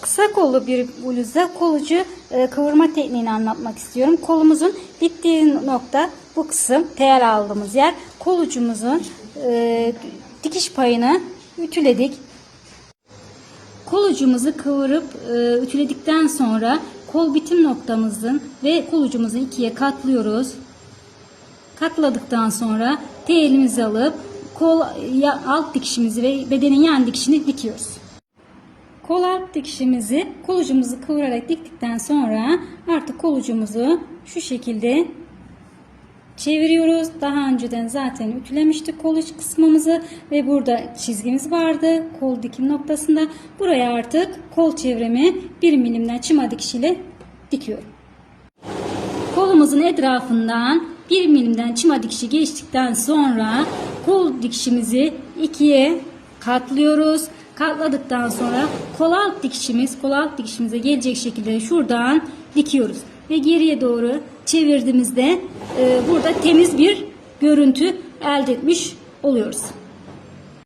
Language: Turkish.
Kısa kollu bir bluzda kolucu e, kıvırma tekniğini anlatmak istiyorum. Kolumuzun bittiği nokta bu kısım tel aldığımız yer. Kolucumuzun e, dikiş payını ütüledik. Kolucumuzu kıvırıp e, ütüledikten sonra kol bitim noktamızın ve kolucumuzu ikiye katlıyoruz. Katladıktan sonra telimizi alıp kol alt dikişimizi ve bedenin yan dikişini dikiyoruz. Kol alt dikişimizi kolucumuzu kıvırarak diktikten sonra artık kolucumuzu şu şekilde çeviriyoruz. Daha önceden zaten ütülemiştik koluç kısmımızı ve burada çizgimiz vardı kol dikim noktasında. Buraya artık kol çevremi 1 milimden çıma dikişiyle dikiyorum. Kolumuzun etrafından 1 milimden çıma dikişi geçtikten sonra kol dikişimizi ikiye katlıyoruz. Katladıktan sonra kol alt dikişimiz, kol alt dikişimize gelecek şekilde şuradan dikiyoruz. Ve geriye doğru çevirdiğimizde e, burada temiz bir görüntü elde etmiş oluyoruz.